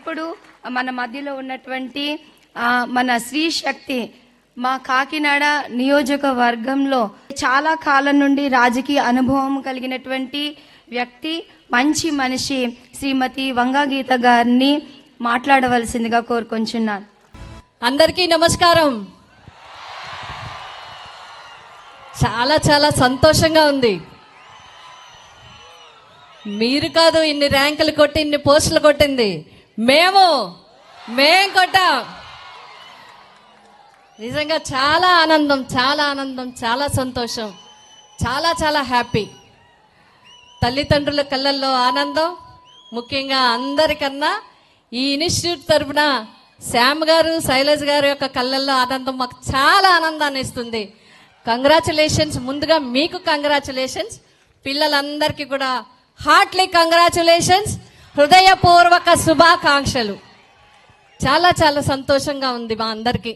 ఇప్పుడు మన మధ్యలో ఉన్నటువంటి మన శ్రీ శక్తి మా కాకినాడ నియోజకవర్గంలో చాలా కాలం నుండి రాజకీయ అనుభవం కలిగినటువంటి వ్యక్తి మంచి మనిషి శ్రీమతి వంగా గీత గారిని మాట్లాడవలసిందిగా కోరుకొంచున్నాను. అందరికీ నమస్కారం. చాలా చాలా సంతోషంగా ఉంది. మీరు కాదు ఇన్ని ర్యాంకులు కొట్టి ఇన్ని పోస్టులు కొట్టింది. మేము మేం కొట్టాం. నిజంగా చాలా ఆనందం చాలా ఆనందం చాలా సంతోషం. చాలా చాలా హ్యాపీ. తల్లిదండ్రుల కళ్ళల్లో ఆనందం. ముఖ్యంగా అందరికన్నా ఈ ఇన్స్టిట్యూట్ తరపున శ్యామ్ గారు శైలజ్ గారి యొక్క కళ్ళల్లో ఆనందం మాకు చాలా ఆనందాన్ని ఇస్తుంది. కంగ్రాచులేషన్స్ ముందుగా మీకు కంగ్రాచులేషన్స్ పిల్లలందరికీ కూడా హార్ట్లీ కంగ్రాచులేషన్స్ హృదయపూర్వక శుభాకాంక్షలు. చాలా చాలా సంతోషంగా ఉంది మా అందరికీ.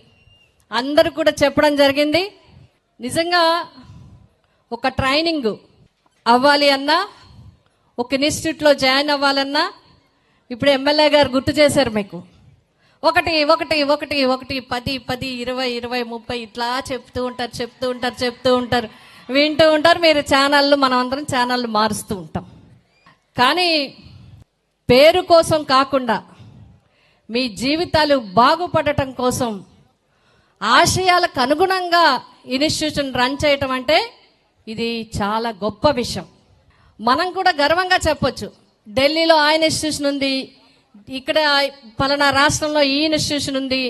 అందరూ కూడా చెప్పడం జరిగింది. నిజంగా ఒక ట్రైనింగ్ అవ్వాలి అన్నా ఒక ఇన్స్టిట్యూట్లో జాయిన్ అవ్వాలన్నా ఇప్పుడు ఎమ్మెల్యే గారు గుర్తు చేశారు మీకు. ఒకటి ఒకటి ఒకటి ఒకటి పది పది ఇరవై ఇరవై ముప్పై ఇట్లా చెప్తూ ఉంటారు చెప్తూ ఉంటారు చెప్తూ ఉంటారు వింటూ ఉంటారు. మీరు ఛానళ్ళు మనం అందరం ఛానళ్ళు మారుస్తూ ఉంటాం. కానీ పేరు కోసం కాకుండా మీ జీవితాలు బాగుపడటం కోసం ఆశయాలకు అనుగుణంగా ఇన్స్టిట్యూషన్ రన్ చేయటం అంటే ఇది చాలా గొప్ప విషయం. మనం కూడా గర్వంగా చెప్పొచ్చు. ఢిల్లీలో ఆ ఇన్స్టిట్యూషన్ ఉంది. ఇక్కడ పలానా రాష్ట్రంలో ఈ ఇన్స్టిట్యూషన్ ఉంది.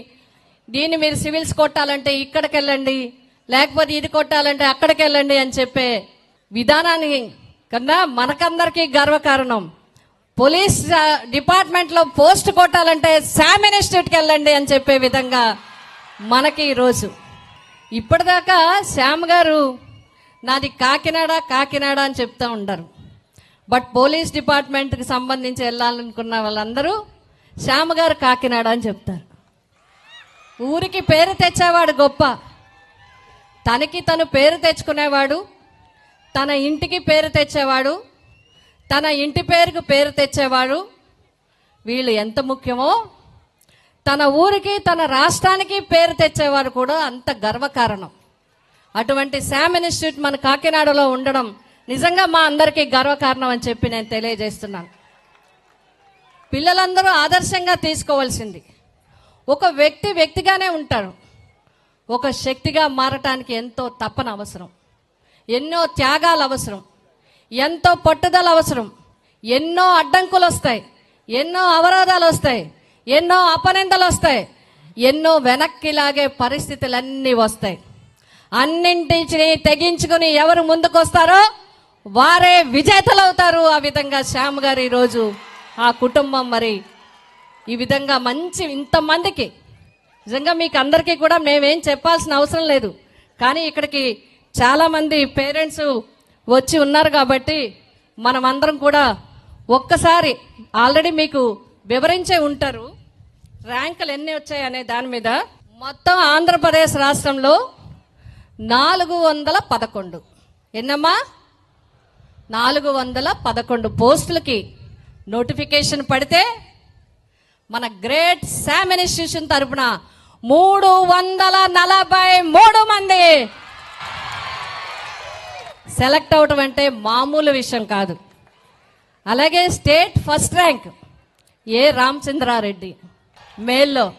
దీన్ని మీరు సివిల్స్ కొట్టాలంటే ఇక్కడికి వెళ్ళండి. లేకపోతే ఇది కొట్టాలంటే అక్కడికి వెళ్ళండి అని చెప్పే విధానాన్ని కన్నా మనకందరికీ గర్వకారణం. పోలీస్ డిపార్ట్మెంట్లో పోస్ట్ కొట్టాలంటే శామ్ ఇన్స్టిట్యూట్కి వెళ్ళండి అని చెప్పే విధంగా మనకి ఈరోజు. ఇప్పటిదాకా శ్యామ్ గారు నాది కాకినాడ కాకినాడ అని చెప్తూ ఉండరు. బట్ పోలీస్ డిపార్ట్మెంట్కి సంబంధించి వెళ్ళాలనుకున్న వాళ్ళందరూ శ్యామ్ గారు కాకినాడ అని చెప్తారు. ఊరికి పేరు తెచ్చేవాడు గొప్ప. తనకి తను పేరు తెచ్చుకునేవాడు తన ఇంటికి పేరు తెచ్చేవాడు తన ఇంటి పేరుకు పేరు తెచ్చేవాడు. వీళ్ళు ఎంత ముఖ్యమో? తన ఊరికి తన రాష్ట్రానికి పేరు తెచ్చేవారు కూడా అంత గర్వకారణం. అటువంటి శామ్ ఇన్స్టిట్యూట్ మన కాకినాడలో ఉండడం నిజంగా మా అందరికీ గర్వకారణం అని చెప్పి నేను తెలియజేస్తున్నాను. పిల్లలందరూ ఆదర్శంగా తీసుకోవాల్సింది. ఒక వ్యక్తి వ్యక్తిగానే ఉంటారు ఒక శక్తిగా మారటానికి ఎంతో తప్పన అవసరం. ఎన్నో త్యాగాలు అవసరం. ఎంతో పట్టుదల అవసరం. ఎన్నో అడ్డంకులు వస్తాయి. ఎన్నో అవరోధాలు వస్తాయి. ఎన్నో అపనిందలు వస్తాయి. ఎన్నో వెనక్కి లాగే పరిస్థితులన్నీ వస్తాయి. అన్నింటిని తెగించుకుని ఎవరు ముందుకు వస్తారో వారే విజేతలు అవుతారు ఆ విధంగా శ్యామ్ గారు ఈరోజు ఆ కుటుంబం మరి ఈ విధంగా మంచి ఇంతమందికి నిజంగా మీకు అందరికీ కూడా మేమేం చెప్పాల్సిన అవసరం లేదు. కానీ ఇక్కడికి చాలామంది పేరెంట్స్ వచ్చి ఉన్నారు కాబట్టి మనమందరం కూడా ఒక్కసారి ఆల్రెడీ మీకు వివరించే ఉంటారు. ర్యాంకులు ఎన్ని వచ్చాయి అనే దాని మీద మొత్తం ఆంధ్రప్రదేశ్ రాష్ట్రంలో నాలుగు వందల పదకొండు. ఎన్నమ్మా? నాలుగు వందల పదకొండు పోస్టులకి నోటిఫికేషన్ పడితే మన గ్రేట్ శామ్ ఇన్స్టిట్యూషన్ తరపున మూడు వందల నలభై మూడు మంది సెలెక్ట్ అవటం అంటే మామూలు విషయం కాదు. అలాగే state first rank A Ramachandra Reddy. మేల్లో.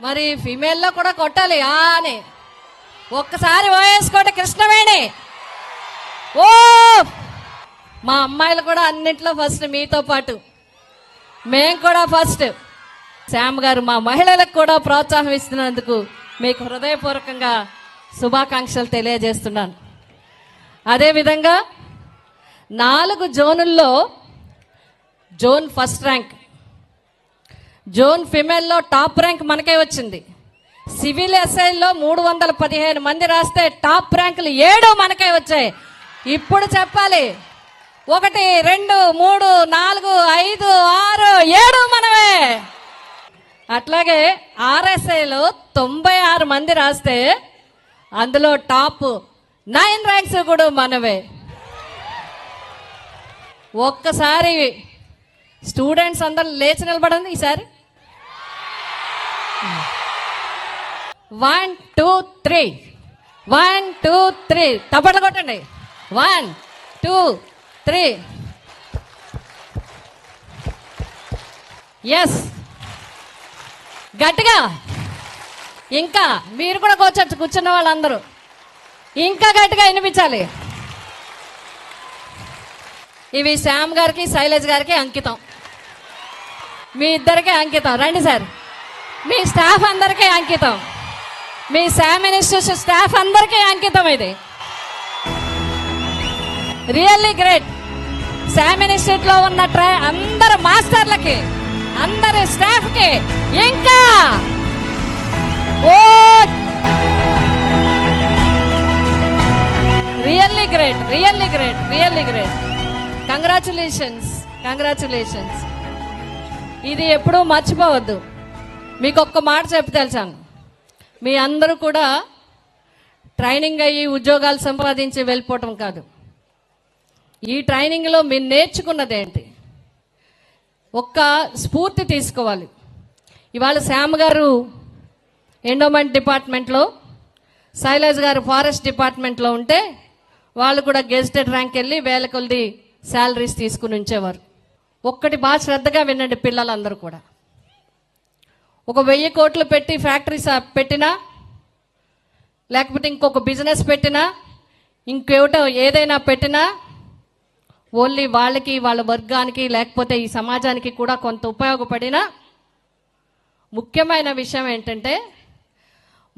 మరి ఫిమేల్లో కూడా కొట్టాలి. అని. ఒక్కసారి ఓయేసుకోండి కృష్ణవేణి. ఓ! మా అమ్మాయిలు కూడా అన్నింటిలో ఫస్ట్ మీతో పాటు. మేం కూడా ఫస్ట్. శ్యామ్ గారు మా మహిళలకు కూడా ప్రోత్సాహం ఇస్తున్నందుకు మీకు హృదయపూర్వకంగా శుభాకాంక్షలు తెలియజేస్తున్నాను. అదేవిధంగా నాలుగు జోనుల్లో జోన్ ఫస్ట్ ర్యాంక్ జోన్ ఫిమేల్లో టాప్ ర్యాంక్ మనకే వచ్చింది. సివిల్ ఎస్ఐల్లో మూడు వందల పదిహేను మంది రాస్తే టాప్ ర్యాంకులు ఏడు మనకే వచ్చాయి. ఇప్పుడు చెప్పాలి ఒకటి రెండు మూడు నాలుగు ఐదు ఆరు ఏడు మనమే. అట్లాగే ఆర్ఎస్ఐలో తొంభై ఆరు మంది రాస్తే అందులో టాప్ నైన్ ర్యాంక్స్ కూడా మనవే ఒక్కసారి స్టూడెంట్స్ అందరు లేచి నిలబడండి ఈసారి. One two three one two three తప్పట్లు కొట్టండి. వన్ టూ త్రీ ఎస్ గట్టిగా. ఇంకా మీరు కూడా కూర్చోచ్చు కూర్చున్న వాళ్ళందరూ. ఇంకా గట్టిగా వినిపించాలి. ఇవి శ్యామ్ గారికి శైలజ్ గారికి అంకితం. మీ ఇద్దరికే అంకితం. రండి సార్. మీ స్టాఫ్ అందరికీ అంకితం. మీ శామ్ ఇన్స్టిట్యూషన్ స్టాఫ్ అందరికీ అంకితం ఇది. Really great. శామ్ ఇన్స్టిట్యూట్లో ఉన్న ట్రై అందరు మాస్టర్లకి అందరి స్టాఫ్కి ఇంకా ఓ great really great really great congratulations congratulations ఇది ఎప్పుడూ మర్చిపోవద్దు. మీకు ఒక్క మాట చెప్పి మీ అందరూ కూడా ట్రైనింగ్ అయ్యి ఉద్యోగాలు సంపాదించి వెళ్ళిపోవటం కాదు. ఈ ట్రైనింగ్లో మీరు నేర్చుకున్నది ఏంటి? ఒక్క స్ఫూర్తి తీసుకోవాలి. ఇవాళ శ్యామ్ గారు ఎండోమెంట్ డిపార్ట్మెంట్లో శైలజ్ గారు ఫారెస్ట్ డిపార్ట్మెంట్లో ఉంటే వాళ్ళు కూడా గెజిటెడ్ ర్యాంక్ వెళ్ళి వేల కొద్ది శాలరీస్ తీసుకుని ఉంచేవారు. ఒక్కటి బాగా శ్రద్ధగా వినండి పిల్లలందరూ కూడా. ఒక వెయ్యి కోట్లు పెట్టి ఫ్యాక్టరీస్ పెట్టినా లేకపోతే ఇంకొక బిజినెస్ పెట్టినా ఇంకేమిటో ఏదైనా పెట్టినా ఓన్లీ వాళ్ళకి వాళ్ళ వర్గానికి లేకపోతే ఈ సమాజానికి కూడా కొంత ఉపయోగపడిన ముఖ్యమైన విషయం ఏంటంటే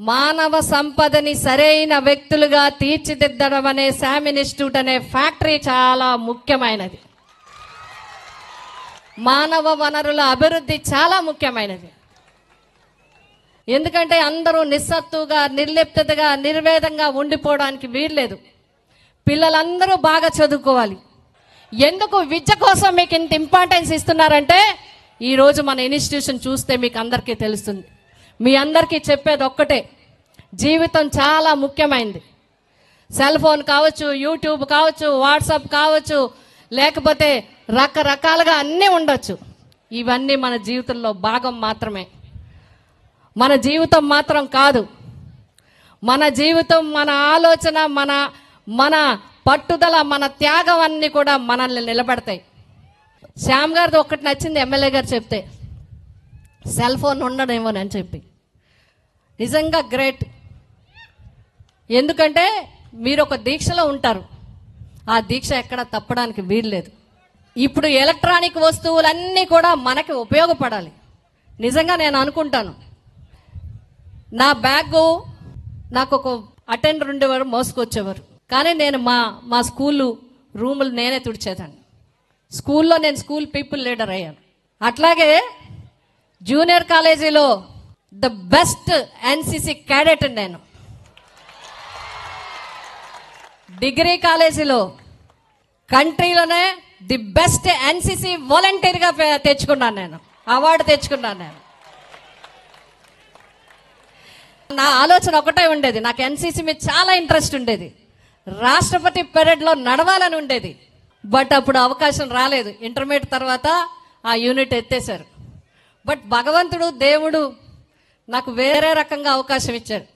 మానవ సంపదని సరైన వ్యక్తులుగా తీర్చిదిద్దడం అనే శామ్ ఇన్స్టిట్యూట్ అనే ఫ్యాక్టరీ చాలా ముఖ్యమైనది. మానవ వనరుల అభివృద్ధి చాలా ముఖ్యమైనది. ఎందుకంటే అందరూ నిస్సత్తుగా నిర్లిప్తగా నిర్వేదంగా ఉండిపోవడానికి వీల్లేదు. పిల్లలందరూ బాగా చదువుకోవాలి. ఎందుకు విద్య కోసం మీకు ఇంత ఇంపార్టెన్స్ ఇస్తున్నారంటే ఈరోజు మన ఇన్స్టిట్యూషన్ చూస్తే మీకు అందరికీ తెలుస్తుంది. మీ అందరికీ చెప్పేది ఒక్కటే. జీవితం చాలా ముఖ్యమైనది సెల్ ఫోన్ కావచ్చు యూట్యూబ్ కావచ్చు వాట్సాప్ కావచ్చు లేకపోతే రకరకాలుగా అన్నీ ఉండొచ్చు. ఇవన్నీ మన జీవితంలో భాగం మాత్రమే. మన జీవితం మాత్రం కాదు. మన జీవితం మన ఆలోచన మన మన పట్టుదల మన త్యాగం అన్నీ కూడా మనల్ని నిలబడతాయి. శ్యామ్ గారిది ఒకటి నచ్చింది ఎమ్మెల్యే గారు చెప్తే. సెల్ ఫోన్ ఉండడేమోనని చెప్పి. నిజంగా గ్రేట్. ఎందుకంటే మీరు ఒక దీక్షలో ఉంటారు. ఆ దీక్ష ఎక్కడ తప్పడానికి వీల్లేదు. ఇప్పుడు ఎలక్ట్రానిక్ వస్తువులన్నీ కూడా మనకి ఉపయోగపడాలి. నిజంగా నేను అనుకుంటాను. నా బ్యాగ్ నాకు ఒక అటెండర్ ఉండేవారు మోసుకొచ్చేవారు. కానీ నేను మా మా స్కూలు రూములు నేనే తుడిచేదాన్ని. స్కూల్లో నేను స్కూల్ పీపుల్ లీడర్ అయ్యాను. అట్లాగే జూనియర్ కాలేజీలో ద బెస్ట్ ఎన్సిసి క్యాడెట్ నేను డిగ్రీ కాలేజీలో కంట్రీలోనే ది బెస్ట్ ఎన్సిసి వాలంటీర్గా తెచ్చుకున్నాను నేను. అవార్డు తెచ్చుకున్నాను నేను. నా ఆలోచన ఒకటే ఉండేది. నాకు ఎన్సిసి మీద చాలా ఇంట్రెస్ట్ ఉండేది. రాష్ట్రపతి పెరేడ్లో నడవాలని ఉండేది. బట్ అప్పుడు అవకాశం రాలేదు. ఇంటర్మీడియట్ తర్వాత ఆ యూనిట్ ఎత్తేశారు. బట్ భగవంతుడు దేవుడు నాకు వేరే రకంగా అవకాశం ఇచ్చాడు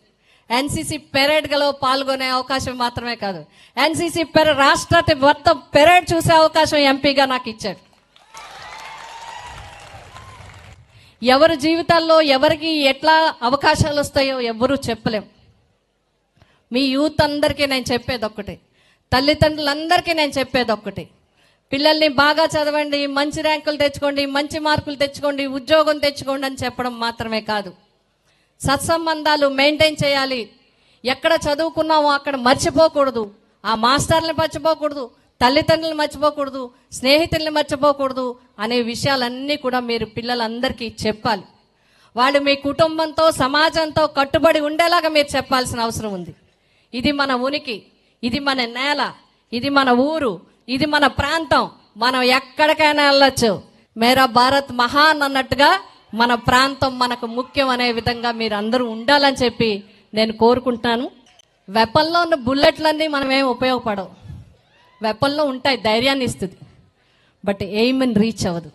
ఎన్సీసీ పెరేడ్లో పాల్గొనే అవకాశం మాత్రమే కాదు. ఎన్సీసీ పెర రాష్ట్ర మొత్తం పెరేడ్ చూసే అవకాశం ఎంపీగా నాకు ఇచ్చాడు ఎవరి జీవితాల్లో ఎవరికి ఎట్లా అవకాశాలు వస్తాయో ఎవరూ చెప్పలేం. మీ యూత్ అందరికీ నేను చెప్పేది ఒక్కటి. తల్లిదండ్రులందరికీ నేను చెప్పేది ఒక్కటి. పిల్లల్ని బాగా చదవండి మంచి ర్యాంకులు తెచ్చుకోండి మంచి మార్కులు తెచ్చుకోండి ఉద్యోగం తెచ్చుకోండి అని చెప్పడం మాత్రమే కాదు. సత్సంబంధాలు మెయింటైన్ చేయాలి. ఎక్కడ చదువుకున్నామో అక్కడ మర్చిపోకూడదు. ఆ మాస్టర్ని మర్చిపోకూడదు తల్లిదండ్రులను మర్చిపోకూడదు స్నేహితుల్ని మర్చిపోకూడదు అనే విషయాలన్నీ కూడా మీరు పిల్లలందరికీ చెప్పాలి. వాళ్ళు మీ కుటుంబంతో సమాజంతో కట్టుబడి ఉండేలాగా మీరు చెప్పాల్సిన అవసరం ఉంది. ఇది మన ఉనికి ఇది మన నేల ఇది మన ఊరు ఇది మన ప్రాంతం. మనం ఎక్కడికైనా వెళ్ళొచ్చు. మేరా భారత్ మహాన్ అన్నట్టుగా మన ప్రాంతం మనకు ముఖ్యం అనే విధంగా మీరు అందరూ ఉండాలని చెప్పి నేను కోరుకుంటున్నాను. వెపన్లో ఉన్న బుల్లెట్లన్నీ మనమేం ఉపయోగపడవు. వెపన్లో ఉంటాయి ధైర్యాన్ని ఇస్తుంది. బట్ ఎయిమ్ని రీచ్ అవ్వదు.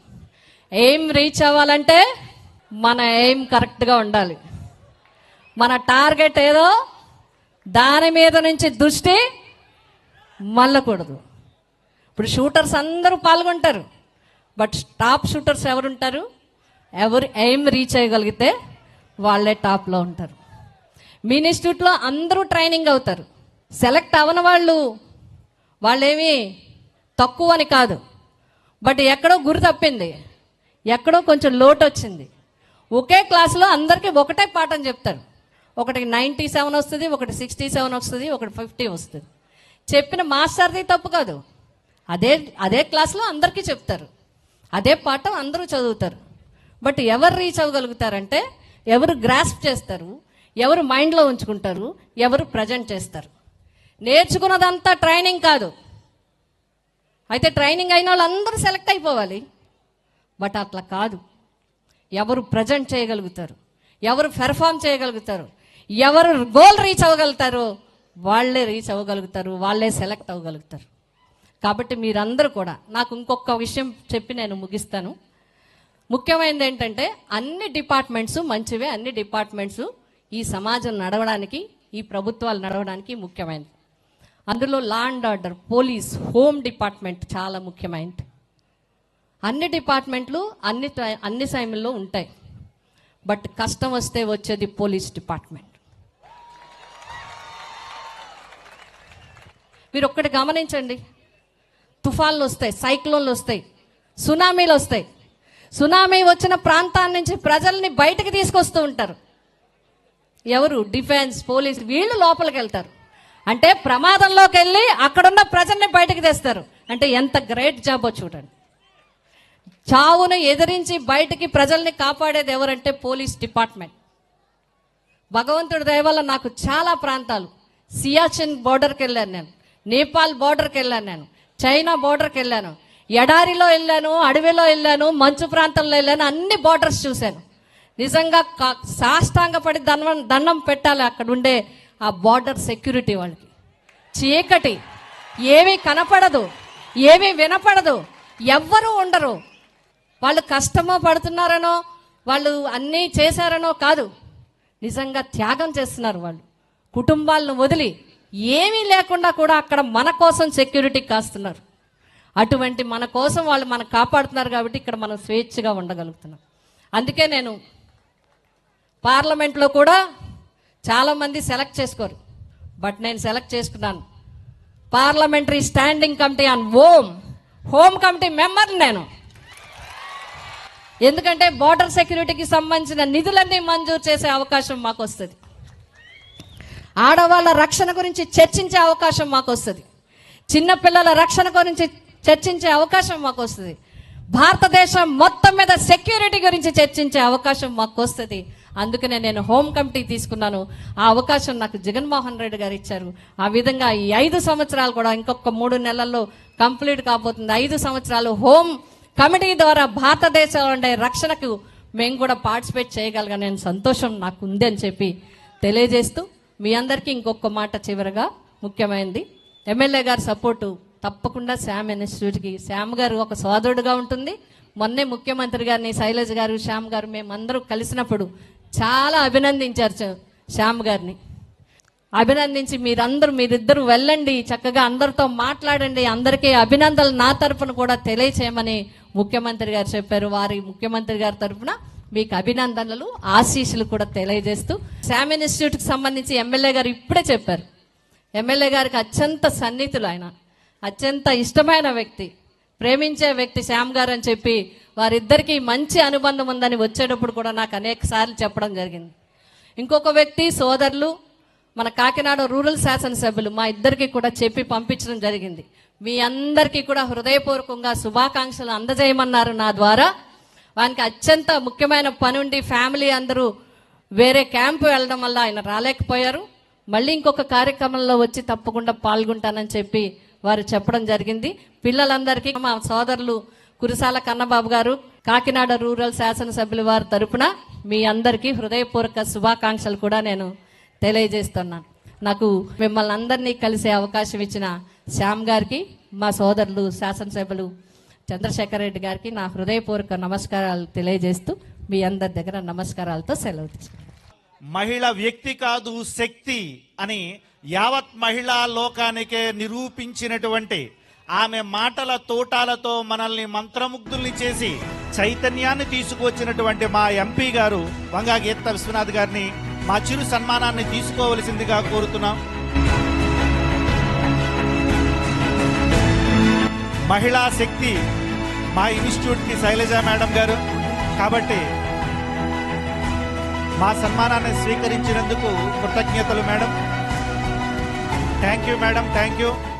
ఎయిమ్ రీచ్ అవ్వాలంటే మన ఎయిమ్ కరెక్ట్గా ఉండాలి. మన టార్గెట్ ఏదో దాని మీద నుంచి దృష్టి మళ్ళకూడదు. ఇప్పుడు షూటర్స్ అందరూ పాల్గొంటారు. బట్ టాప్ షూటర్స్ ఎవరుంటారు? ఎవరు ఎయిమ్ రీచ్ అయ్యగలిగితే వాళ్ళే టాప్లో ఉంటారు. మీ ఇన్స్టిట్యూట్లో అందరూ ట్రైనింగ్ అవుతారు. సెలెక్ట్ అవని వాళ్ళు వాళ్ళేమి తక్కువ అని కాదు. బట్ ఎక్కడో గురి తప్పింది. ఎక్కడో కొంచెం లోటు వచ్చింది. ఒకే క్లాసులో అందరికీ ఒకటే పాఠం చెప్తారు. ఒకటి నైంటీ సెవెన్ వస్తుంది ఒకటి సిక్స్టీ సెవెన్ వస్తుంది ఒకటి ఫిఫ్టీ వస్తుంది. చెప్పిన మాస్టర్ది తప్పు కాదు. అదే అదే క్లాస్లో అందరికీ చెప్తారు. అదే పాఠం అందరూ చదువుతారు. బట్ ఎవరు రీచ్ అవ్వగలుగుతారంటే ఎవరు గ్రాస్ప్ చేస్తారు ఎవరు మైండ్లో ఉంచుకుంటారు ఎవరు ప్రజెంట్ చేస్తారు. నేర్చుకున్నదంతా ట్రైనింగ్ కాదు. అయితే ట్రైనింగ్ అయిన వాళ్ళు అందరూ సెలెక్ట్ అయిపోవాలి. బట్ అట్లా కాదు. ఎవరు ప్రజెంట్ చేయగలుగుతారు ఎవరు పెర్ఫామ్ చేయగలుగుతారు ఎవరు గోల్ రీచ్ అవ్వగలుగుతారు వాళ్ళే రీచ్ అవ్వగలుగుతారు వాళ్ళే సెలెక్ట్ అవ్వగలుగుతారు. కాబట్టి మీరందరూ కూడా నాకు ఇంకొక విషయం చెప్పి నేను ముగిస్తాను. ముఖ్యమైనది ఏంటంటే అన్ని డిపార్ట్మెంట్స్ మంచివే అన్ని డిపార్ట్మెంట్స్ ఈ సమాజం నడవడానికి ఈ ప్రభుత్వాలు నడవడానికి ముఖ్యమైనది అందులో law and order police home department చాలా ముఖ్యమైనది. అన్ని డిపార్ట్మెంట్లు అన్ని అన్ని సమయంలో ఉంటాయి. బట్ కష్టం వస్తే వచ్చేది పోలీస్ డిపార్ట్మెంట్. మీరు ఒక్కటి గమనించండి. తుఫాన్లు వస్తాయి సైక్లోన్లు వస్తాయి సునామీలు వస్తాయి. సునామీ వచ్చిన ప్రాంతాల నుంచి ప్రజల్ని బయటకు తీసుకొస్తూ ఉంటారు. ఎవరు? డిఫెన్స్ పోలీస్ వీళ్ళు లోపలికి వెళ్తారు. అంటే ప్రమాదంలోకి వెళ్ళి అక్కడున్న ప్రజల్ని బయటకు తెస్తారు. అంటే ఎంత గ్రేట్ జాబో చూడండి. చావును ఎదిరించి బయటికి ప్రజల్ని కాపాడేది ఎవరంటే పోలీస్ డిపార్ట్మెంట్. భగవంతుడి దయవల్ల నాకు చాలా ప్రాంతాలు. సియాచిన్ బోర్డర్కి వెళ్ళాను నేను. నేపాల్ బోర్డర్కి వెళ్ళాను నేను. చైనా బోర్డర్కి వెళ్ళాను. ఎడారిలో వెళ్ళాను అడవిలో వెళ్ళాను మంచు ప్రాంతంలో వెళ్ళాను అన్ని బోర్డర్స్ చూశాను. నిజంగా కా- సాష్టాంగపడి దండం దండం పెట్టాలి అక్కడ ఉండే ఆ బార్డర్ సెక్యూరిటీ వాళ్ళకి. చీకటి ఏమీ కనపడదు ఏమీ వినపడదు ఎవ్వరూ ఉండరు. వాళ్ళు కష్టమో పడుతున్నారనో వాళ్ళు అన్నీ చేశారనో కాదు. నిజంగా త్యాగం చేస్తున్నారు వాళ్ళు. కుటుంబాలను వదిలి ఏమీ లేకుండా కూడా అక్కడ మన కోసం సెక్యూరిటీ కాస్తున్నారు. అటువంటి మన కోసం వాళ్ళు మనం కాపాడుతున్నారు కాబట్టి ఇక్కడ మనం స్వేచ్ఛగా ఉండగలుగుతున్నాం. అందుకే నేను పార్లమెంట్లో కూడా చాలామంది సెలెక్ట్ చేసుకోరు. బట్ నేను సెలెక్ట్ చేసుకున్నాను. Parliamentary standing committee on home home committee member నేను. ఎందుకంటే బార్డర్ సెక్యూరిటీకి సంబంధించిన నిధులన్నీ మంజూరు చేసే అవకాశం మాకు వస్తుంది ఆడవాళ్ళ రక్షణ గురించి చర్చించే అవకాశం మాకు వస్తుంది చిన్నపిల్లల రక్షణ గురించి చర్చించే అవకాశం మాకు వస్తుంది భారతదేశం మొత్తం మీద సెక్యూరిటీ గురించి చర్చించే అవకాశం మాకు వస్తుంది అందుకనే నేను హోమ్ కమిటీ తీసుకున్నాను. ఆ అవకాశం నాకు జగన్మోహన్ రెడ్డి గారు ఇచ్చారు. ఆ విధంగా ఈ ఐదు సంవత్సరాలు కూడా ఇంకొక మూడు నెలల్లో కంప్లీట్ కాబోతుంది. ఐదు సంవత్సరాలు హోమ్ కమిటీ ద్వారా భారతదేశంలో ఉండే రక్షణకు మేము కూడా పార్టిసిపేట్ చేయగలిగా నేను సంతోషం నాకు ఉంది అని చెప్పి తెలియజేస్తూ మీ అందరికీ ఇంకొక మాట చివరగా ముఖ్యమైనది ఎమ్మెల్యే గారి సపోర్టు తప్పకుండా శ్యామ్ ఇన్స్టిట్యూట్కి శ్యామ్ గారు ఒక సోదరుడుగా ఉంటుంది. మొన్నే ముఖ్యమంత్రి గారిని శైలజ గారు శ్యామ్ గారు మేమందరూ కలిసినప్పుడు చాలా అభినందించారు శ్యామ్ గారిని. అభినందించి మీరందరూ మీరిద్దరు వెళ్ళండి చక్కగా అందరితో మాట్లాడండి అందరికీ అభినందనలు నా తరపున కూడా తెలియచేయమని ముఖ్యమంత్రి గారు చెప్పారు. వారి ముఖ్యమంత్రి గారి తరపున మీకు అభినందనలు ఆశీస్సులు కూడా తెలియజేస్తూ శామ్ ఇన్స్టిట్యూట్కి సంబంధించి ఎమ్మెల్యే గారు ఇప్పుడే చెప్పారు. ఎమ్మెల్యే గారికి అత్యంత సన్నిహితులు ఆయన. అత్యంత ఇష్టమైన వ్యక్తి. ప్రేమించే వ్యక్తి శ్యామ్ గారు అని చెప్పి వారిద్దరికీ మంచి అనుబంధం ఉందని వచ్చేటప్పుడు కూడా నాకు అనేక సార్లు చెప్పడం జరిగింది. ఇంకొక వ్యక్తి సోదరులు మన కాకినాడ రూరల్ శాసనసభ్యులు మా ఇద్దరికి కూడా చెప్పి పంపించడం జరిగింది. మీ అందరికీ కూడా హృదయపూర్వకంగా శుభాకాంక్షలు అందజేయమన్నారు నా ద్వారా. వానికి అత్యంత ముఖ్యమైన పని ఉండి ఫ్యామిలీ అందరూ వేరే క్యాంపు వెళ్ళడం వల్ల ఆయన రాలేకపోయారు. మళ్ళీ ఇంకొక కార్యక్రమంలో వచ్చి తప్పకుండా పాల్గొంటానని చెప్పి వారు చెప్పడం జరిగింది. పిల్లలందరికీ మా సోదరులు కురిసాల కన్నబాబు గారు కాకినాడ రూరల్ శాసనసభ్యుల వారి తరపున మీ అందరికీ హృదయపూర్వక శుభాకాంక్షలు కూడా నేను తెలియజేస్తున్నాను నాకు మిమ్మల్ని అందరినీ కలిసే అవకాశం ఇచ్చిన శ్యామ్ గారికి మా సోదరులు శాసనసభ్యులు చంద్రశేఖర్ రెడ్డి గారికి నా హృదయపూర్వక నమస్కారాలు తెలియజేస్తూ మీ అందరి దగ్గర నమస్కారాలతో సెలవు మహిళ వ్యక్తి కాదు శక్తి అని యావత్ మహిళా లోకానికే నిరూపించినటువంటి ఆమె మాటల తోటాలతో మనల్ని మంత్రముగ్ధుల్ని చేసి చైతన్యాన్ని తీసుకువచ్చినటువంటి మా ఎంపీ గారు వంగా గీత విశ్వనాథ్ గారిని మా చిరు సన్మానాన్ని తీసుకోవలసిందిగా కోరుతున్నాం. మహిళా శక్తి మా ఇన్స్టిట్యూట్కి శైలజ మేడం గారు. కాబట్టి మా సన్మానాన్ని స్వీకరించినందుకు కృతజ్ఞతలు madam. Thank you, madam. Thank you.